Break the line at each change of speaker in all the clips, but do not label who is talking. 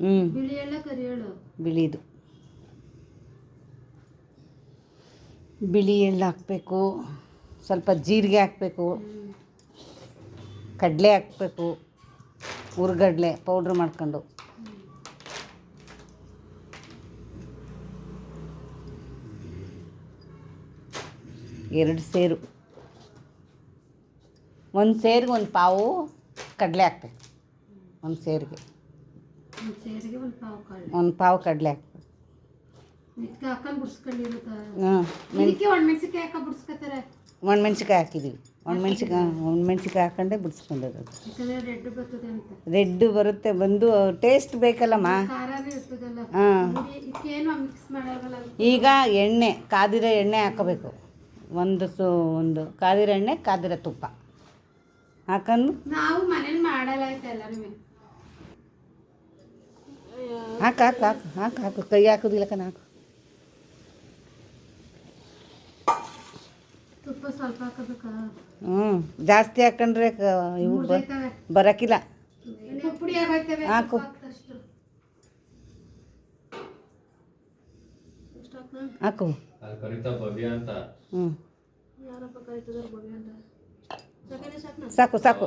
ಹ್ಞೂ
ಬಿಳಿ ಎಳ್ಳು
ಬಿಳಿದು. ಬಿಳಿ ಎಳ್ಳು ಹಾಕಬೇಕು. ಸ್ವಲ್ಪ ಜೀರಿಗೆ ಹಾಕಬೇಕು. ಕಡಲೆ ಹಾಕಬೇಕು. ಹುರ್ಗಡ್ಲೆ ಪೌಡ್ರ್ ಮಾಡ್ಕೊಂಡು. ಎರಡು ಸೇರು. ಒಂದು ಸೇರಿಗೆ ಒಂದು ಪಾವು ಕಡಲೆ ಹಾಕ್ಬೇಕು. ಒಂದು ಸೇರಿಗೆ.
ಒಂದು ಪಾವು
ಕಡಲೆ. ಹಾಂ
ಒಣ ಮೆಣಸಿಕಾಯಿ ಹಾಕ ಬಿಡ್ಸ್ಕೊತಾರೆ
ಒಣಮೆಣ್ಸಿಕಾಯಿ ಹಾಕಿದ್ದೀವಿ ಒಣಮೆಣ್ಸಿಕಾಯಿ ಒಣಮೆಣ್ಸಿಕಾಯಿ ಹಾಕೊಂಡೆ ಬಿಡಿಸ್ಕೊಂಡಿರೋದು
ರೆಡ್
ಬರುತ್ತೆ ಬಂದು ಟೇಸ್ಟ್ ಬೇಕಲ್ಲಮ್ಮ. ಹಾಂ. ಈಗ ಎಣ್ಣೆ ಕಾದಿರೋ ಎಣ್ಣೆ ಹಾಕಬೇಕು. ಒಂದು ಸು ಒಂದು ಕಾದಿರೋ ಎಣ್ಣೆ ಕಾದಿರೋ ತುಪ್ಪ. ಹಾಕೊಂಡು
ನಾವು ಮನೇಲಿ ಮಾಡಲ್ಲ
ಹಾಕು ಹಾಕು ಹಾಕು ಹಾಕು ಹಾಕು. ಕೈ ಹಾಕೋದಿಲ್ಲ ಕಣ ಹಾಕು.
ತುಪ್ಪ ಸ್ವಲ್ಪ ಹಾಕೋಬೇಕಾ?
ಹ್ಞೂ ಜಾಸ್ತಿ ಹಾಕೊಂಡ್ರೆ ಕ- ಇವು ಬರೋಕ್ಕಿಲ್ಲ ಹಾಕು. ಹಾಕು. ಹ್ಞೂ ಸಾಕು ಸಾಕು.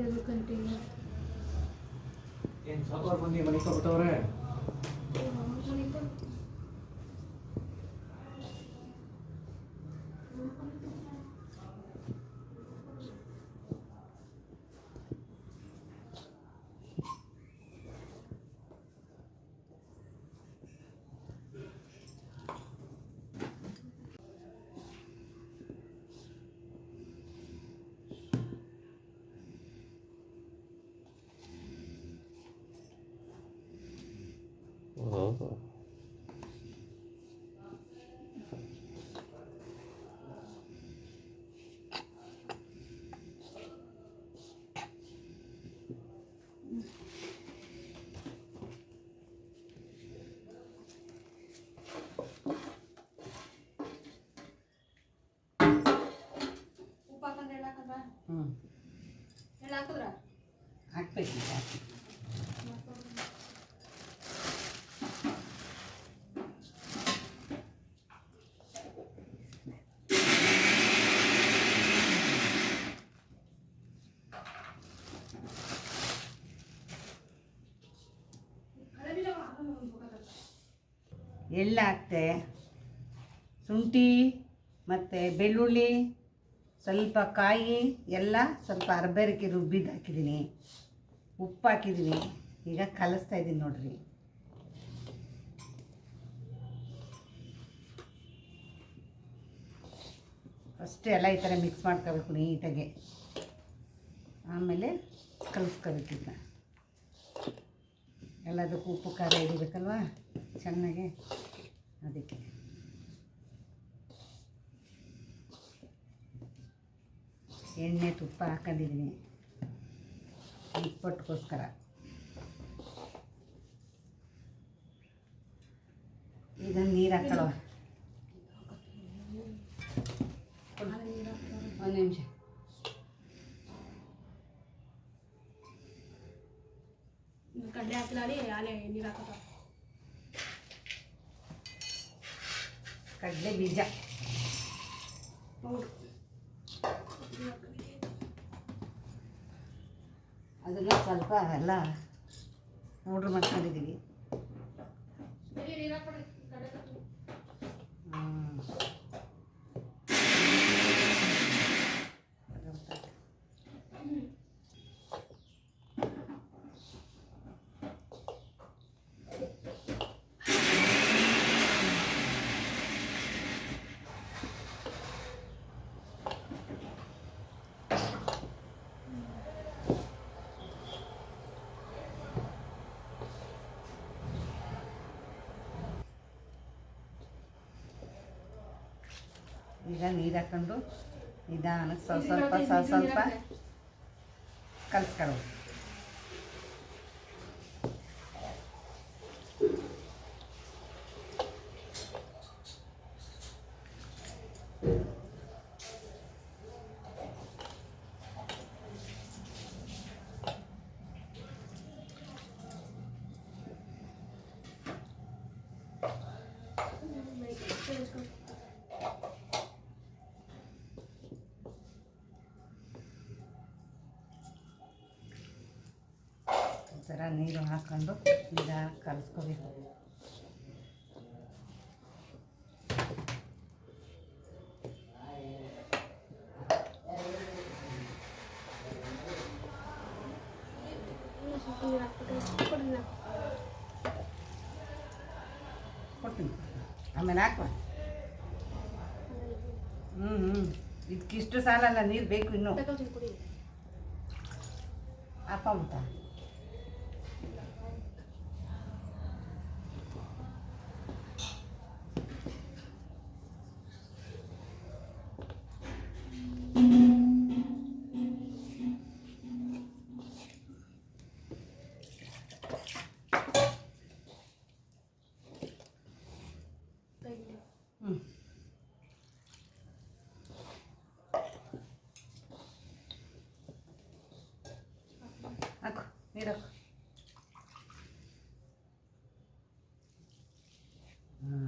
ನಾನು ಕಂಟಿನ್ಯೂ
ಏನ್ ಸಾಕೋರ್ ಬಂದು ಮನೆ ಕೊಟ್ಬಿಟ್ಟವ್ರೆ
ಉಪ್ಪು ಹಾಕಂದ್ರೆ ಎಳ್ಳು ಹಾಕಂದ್ರ
ಹ್ಞೂ
ಎಳ್ಳು ಹಾಕಿದ್ರ
ಎಳ್ಳು ಹಾಕ್ತೆ ಶುಂಠಿ ಮತ್ತು ಬೆಳ್ಳುಳ್ಳಿ ಸ್ವಲ್ಪ ಕಾಯಿ ಎಲ್ಲ ಸ್ವಲ್ಪ ಅರ್ಬೇರಿಕೆ ರುಬ್ಬಿದ್ದು ಹಾಕಿದ್ದೀನಿ. ಉಪ್ಪು ಹಾಕಿದ್ದೀನಿ ಈಗ ಕಲಿಸ್ತಾ ಇದ್ದೀನಿ ನೋಡ್ರಿ. ಫಸ್ಟ್ ಎಲ್ಲ ಈ ಥರ ಮಿಕ್ಸ್ ಮಾಡ್ಕೋಬೇಕು ನೀಟಾಗಿ ಆಮೇಲೆ ಕಲಿಸ್ಕೋಬೇಕು ಇದನ್ನ ಎಲ್ಲದಕ್ಕೂ ಉಪ್ಪು, ಖಾರ ಹಿಡಿಬೇಕಲ್ವಾ? ಚೆನ್ನಾಗಿ. ಅದಕ್ಕೆ. ಎಣ್ಣೆ ತುಪ್ಪ ಹಾಕೊಂಡಿದ್ದೀನಿ ಇಪ್ಪಟ್ಟಕ್ಕೋಸ್ಕರ ಈಗ ನೀರು ಹಾಕೊಳ್ಳುವ ಒಂದು ನಿಮಿಷ
ಕಡ್ಲೆ ಹಾಕಿಲಾಡಿ ಆಲೆ ನೀರು ಹಾಕೋತ
ಕಡಲೆ ಬೀಜ
ಪೌಡ್ರು
ಎಲ್ಲ ಪೌಡ್ರ್ ಮಾಡ್ಕೊಂಡಿದ್ದೀವಿ. ಈಗ ನೀರು ಹಾಕೊಂಡು ನಿಧಾನಕ್ಕೆ ಸ್ವಲ್ಪ ಸ್ವಲ್ಪ ಸ್ವಲ್ಪ ಸ್ವಲ್ಪ ಈ ಥರ ನೀರು ಹಾಕ್ಕೊಂಡು ಈಗ ಕಲಿಸ್ಕೋಬೇಕು ಕೊಡ್ತೀನಿ. ಆಮೇಲೆ ಹಾಕುವ. ಹ್ಞೂ ಹ್ಞೂ ಇದಕ್ಕಿಷ್ಟು ಸಾಲಲ್ಲ ನೀರು ಬೇಕು ಇನ್ನು. ಹಾಕೊಂಬಿಟ್ಟ ಹ್ಞೂ ಹಾಕು ನೀರು ಹಾಕು ಹ್ಞೂ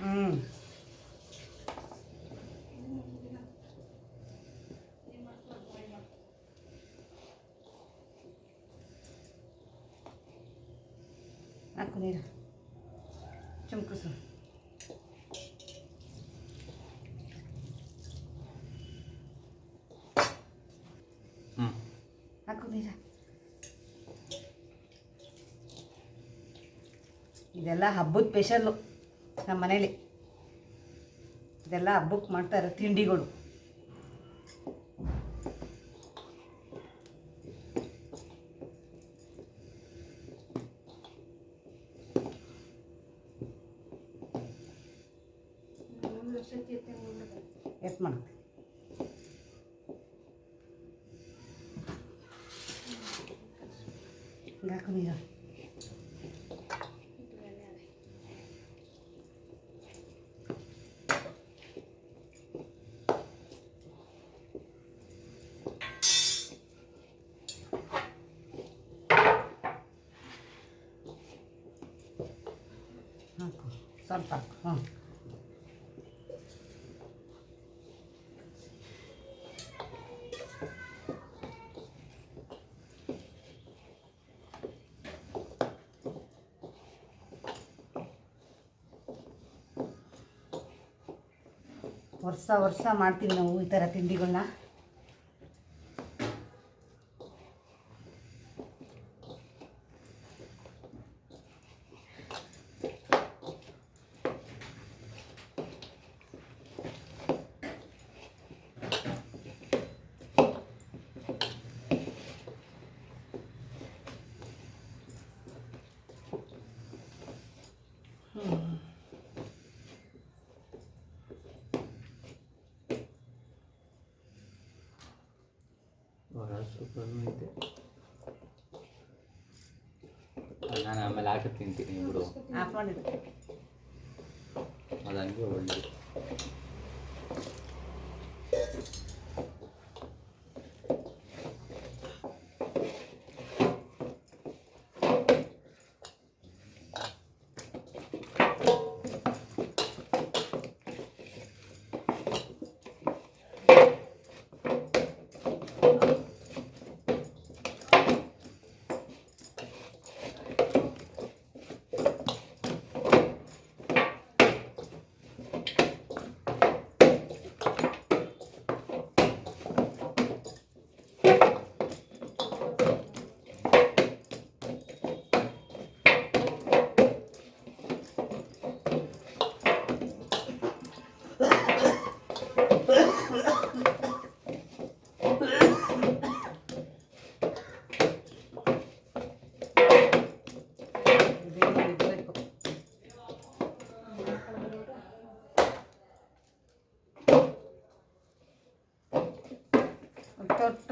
ಹ್ಞೂ ಹಾಕು ನೀರು ಚುಮ್ಕುಸು
ಹ್ಞೂ
ಹಾಕು ನೀರು ಇದೆಲ್ಲ ಹಬ್ಬದ ಸ್ಪೆಷಲ್ಲು ನಮ್ಮ ಮನೇಲಿ ಇದೆಲ್ಲ ಹಬ್ಬಕ್ಕೆ ಮಾಡ್ತಾರೆ ತಿಂಡಿಗಳು ಎತ್ ಮಾಡುತ್ತೆ ಹಿಂಗೆ ಹಾಕು ನೀರು ಹಾಕು ಸ್ವಲ್ಪ ಹಾಕು ಹ್ಞೂ ವರ್ಷ ವರ್ಷ ಮಾಡ್ತೀವಿ ನಾವು ಈ ಥರ ತಿಂಡಿಗಳನ್ನ.
ಬಹಳ ಸೂಪರ್ ಐತೆ ನಾನು ಆಮೇಲೆ ಹಾಕಿ ತಿಂತೀನಿ ಬಿಡು
ಹಾಕೊಂಡಿದ್ದು
ಅದು ಹಂಗೆ ಒಳ್ಳೆ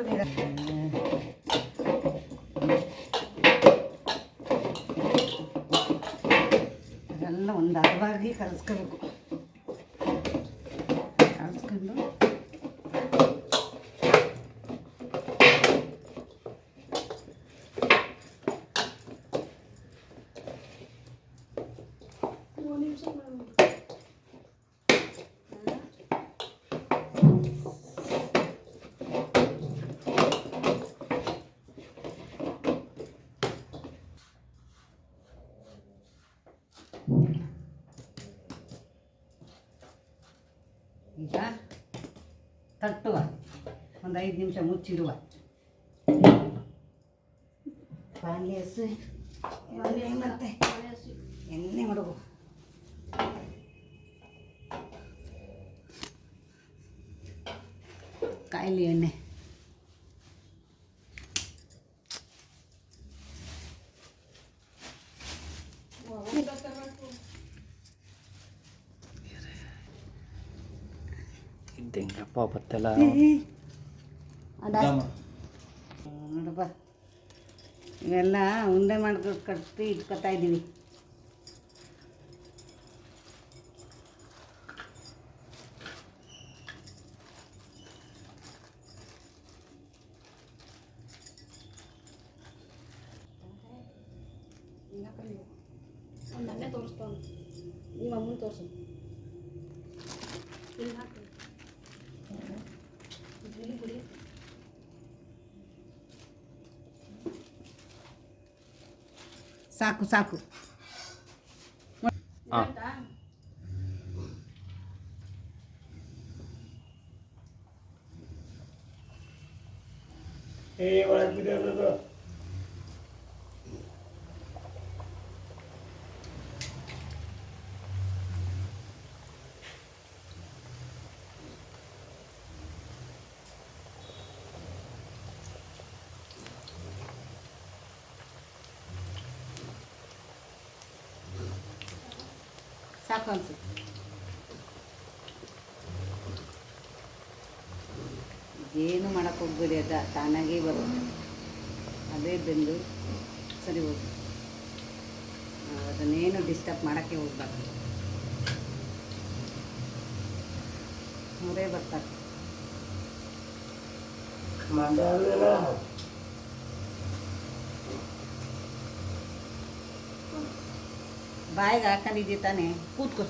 ನೀರು ಅದೆಲ್ಲ ಒಂದು ಹದವಾಗಿ ಕಲಿಸ್ಕೋಬೇಕು. ಈಗ ತಟ್ಟುವ ಒಂದು ಐದು ನಿಮಿಷ ಮುಚ್ಚಿಡುವ ಬಾಣಲೆ ಹಸು ಎಣ್ಣೆ ಮತ್ತೆ
ಮಳೆ ಹಸಿ
ಎಣ್ಣೆ ಮಡಗು ಕಾಯಿಲೆ ಎಣ್ಣೆ
ಬತ್ತೆಲ್ಲ.
ಅದ ನೋಡಪ್ಪ. ಇವೆಲ್ಲ ಉಂಡೆ ಮಾಡ್ಕೊಂಡು ಕಟ್ಟಿ ಇಟ್ಕೊತಾ ಇದ್ದೀವಿ
ಅವ್ನು ನನ್ನೇ ತೋರಿಸ್ತಾವ ನಿಮ್ಮ ಅಮ್ಮನ ತೋರಿಸು ಇಲ್ಲಿ ಹಾಕು ಇಲ್ಲಿ ಬಿಡಿ
ಸಾಕು ಸಾಕು. ಸಾಕು ಏನು ಮಾಡೋಕ್ಕೆ ಹೋಗ್ಬೇಡಿ ಅದ ತಾನಾಗೇ ಬರುತ್ತೆ. ಅದೇ ಬೆಂದು ಸರಿ ಹೋಗಿ. ಅದನ್ನೇನು ಡಿಸ್ಟರ್ಬ್ ಮಾಡೋಕ್ಕೆ ಹೋಗ್ಬಾರ್ದು. ಅವರೇ ಬರ್ತಾರೆ. ಬಾಯಿಗೆ ಹಾಕೊಂಡಿದ್ದೆ ತಾನೇ ಕೂತ್ಕೋ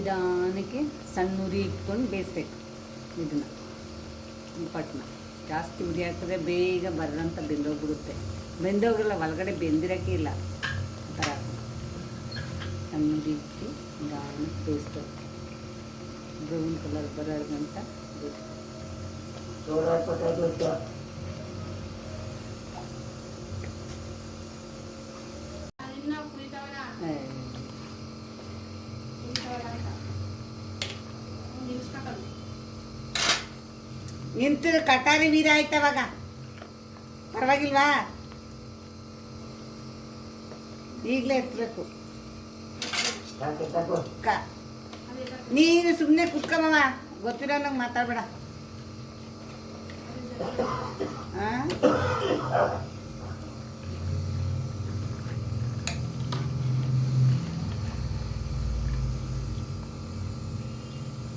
ನಿಧಾನಕ್ಕೆ ಸಣ್ಣ ಉರಿ ಇಟ್ಕೊಂಡು ಬೇಯಿಸ್ಬೇಕು ಇದನ್ನು. ಪಟ್ನ. ಜಾಸ್ತಿ ಉರಿ ಹಾಕಿದ್ರೆ ಬೇಗ ಬರ್ರಂತ ಬೆಂದೋಗ್ಬಿಡುತ್ತೆ. ಬೆಂದೋಗಲ್ಲ, ಒಳಗಡೆ ಬೆಂದಿರೋಕ್ಕೆ ಇಲ್ಲ. ಆ ಥರ ಸಣ್ಣ ಉರಿ ಇಟ್ಟು ನಿಧಾನಕ್ಕೆ ಬೇಯಿಸ್ಬೇಕು ಬ್ರೌನ್ ಕಲರ್ ಬರೋದಂತ
ಇನ್ನ ಕುಡಿತಾವಲ್ಲ ಕುಡಿತಾವಲ್ಲ ಅಂತ ಒಂದು ನಿಲ್ಸ್ಬೇಕಲ್ಲ
ನಿಂತಿದ್ರೆ ಕಟಾರಿ ವೀರ ಆಯ್ತವಾಗ ಪರವಾಗಿಲ್ವಾ? ಈಗಲೇ ಎತ್ತಬೇಕು ನೀನು ಸುಮ್ಮನೆ ಕುತ್ಕೊಂಬವ ಗೊತ್ತಿರೋ ನಂಗೆ ಮಾತಾಡ್ಬೇಡ. ಹಾಂ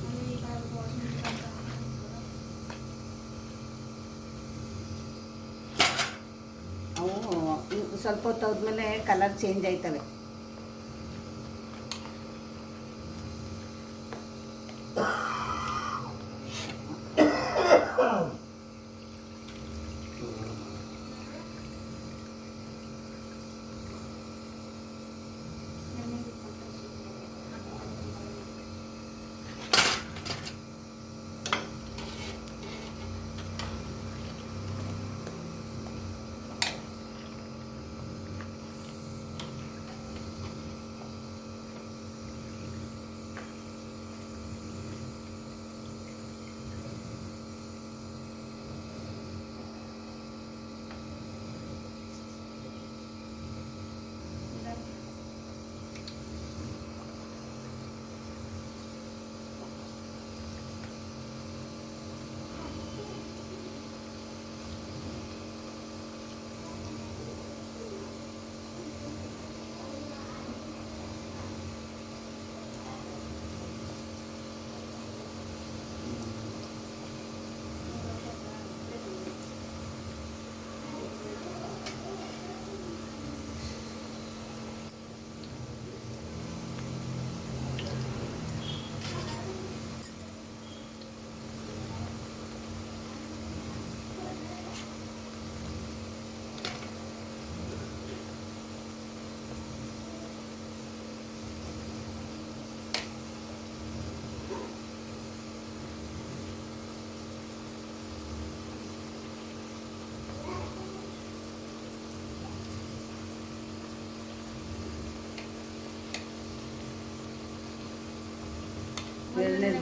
ಮನೆ ಈ ಕಡೆ ವಾಷಿಂಗ್ ಮಿಷಿನ್ ಅಂತ
ಅವು ಸ್ವಲ್ಪ ಹೊತ್ತು ಹೋದ್ಮೇಲೆ ಕಲರ್ ಚೇಂಜ್ ಆಯ್ತವೆ.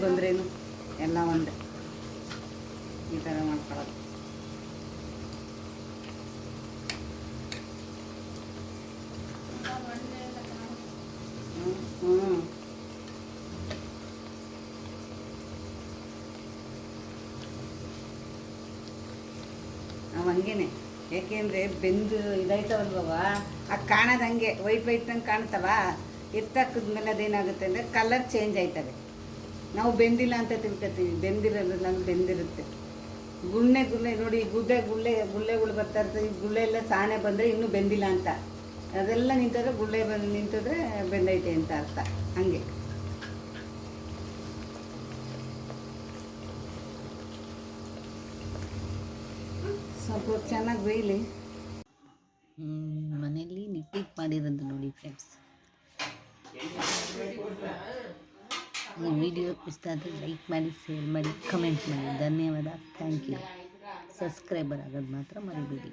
ಬಂದ್ರೇನು? ಎಲ್ಲ ಒಂದೇ. ಈ ಥರ ಮಾಡ್ಕೊಳ್ಳೋದು. ಹ್ಞೂ ನಾವು ಹಂಗೇನೆ. ಯಾಕೆಂದರೆ ಬೆಂದು ಇದಾಯ್ತವಲ್ವ ಆ ಕಾಣೋದು ಹಂಗೆ ವೈಟ್ ವೈಟ್ ನಂಗೆ ಕಾಣ್ತವ? ಎತ್ತಾಕಿದ್ಮೇಲೆ ಅದೇನಾಗುತ್ತೆ ಅಂದರೆ ಕಲರ್ ಚೇಂಜ್ ಆಯ್ತವೆ. ನಾವು ಬೆಂದಿಲ್ಲ ಅಂತ ತಿಳ್ಕೊತೀವಿ. ಬೆಂದಿರಲ್ಲ ನಮ್ಗೆ ಬೆಂದಿರುತ್ತೆ. ಗುಳ್ಳೆ ಗುಳ್ಳೆ ನೋಡಿ ಗುದ್ದೆ ಗುಳ್ಳೆ, ಗುಳ್ಳೆಗಳು ಬರ್ತಾ ಇರ್ತವೆ ಈ ಗುಳ್ಳೆ ಎಲ್ಲ ಸಾನೆ ಬಂದರೆ ಇನ್ನೂ ಬೆಂದಿಲ್ಲ ಅಂತ. ಅದೆಲ್ಲ ನಿಂತಾದ್ರೆ ಗುಳ್ಳೆ ಬಂದು ನಿಂತಿದ್ರೆ ಬೆಂದೈತೆ ಅಂತ ಅರ್ಥ. ಹಂಗೆ. ಸ್ವಲ್ಪ ಚೆನ್ನಾಗಿ ಬೇಯಲಿ. ಮನೆಯಲ್ಲಿ ನಿಟ್ಟಿಗೆ ಮಾಡಿರೋದು ನೋಡಿ ಫ್ರೆಂಡ್ಸ್ ವಿಡಿಯೋ ಇಷ್ಟ ಆದರೆ ಲೈಕ್ ಮಾಡಿ ಶೇರ್ ಮಾಡಿ ಕಮೆಂಟ್ ಮಾಡಿ ಧನ್ಯವಾದ ಥ್ಯಾಂಕ್ ಯು ಸಬ್ಸ್ಕ್ರೈಬರ್ ಆಗೋದು ಮಾತ್ರ ಮರಿಬೇಡಿ